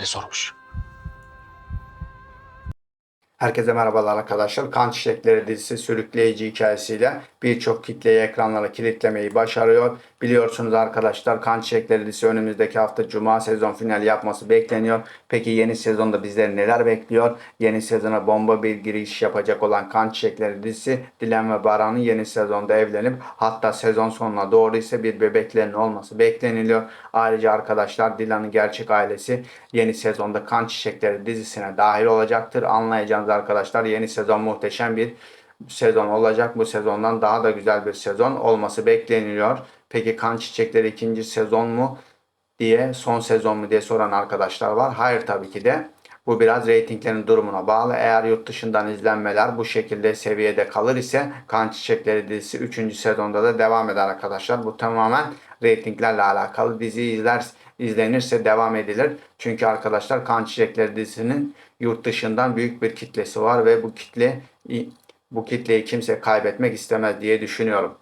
Ne sormuş? Herkese merhabalar arkadaşlar. Kan Çiçekleri dizisi sürükleyici hikayesiyle birçok kitleyi ekranlara kilitlemeyi başarıyor. Biliyorsunuz arkadaşlar Kan Çiçekleri dizisi önümüzdeki hafta Cuma sezon finali yapması bekleniyor. Peki yeni sezonda bizleri neler bekliyor? Yeni sezona bomba bir giriş yapacak olan Kan Çiçekleri dizisi Dilan ve Baran'ın yeni sezonda evlenip hatta sezon sonuna doğru ise bir bebeklerinin olması bekleniliyor. Ayrıca arkadaşlar Dilan'ın gerçek ailesi yeni sezonda Kan Çiçekleri dizisine dahil olacaktır. Anlayacağınız arkadaşlar yeni sezon muhteşem bir sezon olacak. Bu sezondan daha da güzel bir sezon olması bekleniliyor. Peki Kan Çiçekleri ikinci sezon mu diye son sezon mu diye soran arkadaşlar var. Hayır tabii ki de. Bu biraz reytinglerin durumuna bağlı. Eğer yurt dışından izlenmeler bu şekilde seviyede kalır ise Kan Çiçekleri dizisi 3. sezonda da devam eder arkadaşlar. Bu tamamen reytinglerle alakalı. Dizi izler izlenirse devam edilir. Çünkü arkadaşlar Kan Çiçekleri dizisinin yurt dışından büyük bir kitlesi var ve bu kitle bu kitleyi kimse kaybetmek istemez diye düşünüyorum.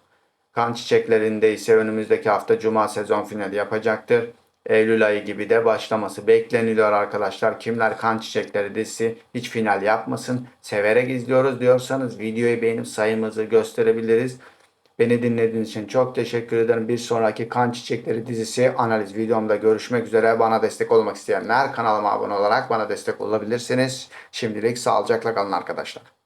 Kan Çiçeklerinde ise önümüzdeki hafta Cuma sezon finali yapacaktır. Eylül ayı gibi de başlaması bekleniliyor arkadaşlar. Kimler Kan Çiçekleri dizisi hiç final yapmasın. Severek izliyoruz diyorsanız videoyu beğenip sayımızı gösterebiliriz. Beni dinlediğiniz için çok teşekkür ederim. Bir sonraki Kan Çiçekleri dizisi analiz videomda görüşmek üzere. Bana destek olmak isteyenler kanalıma abone olarak bana destek olabilirsiniz. Şimdilik sağlıcakla kalın arkadaşlar.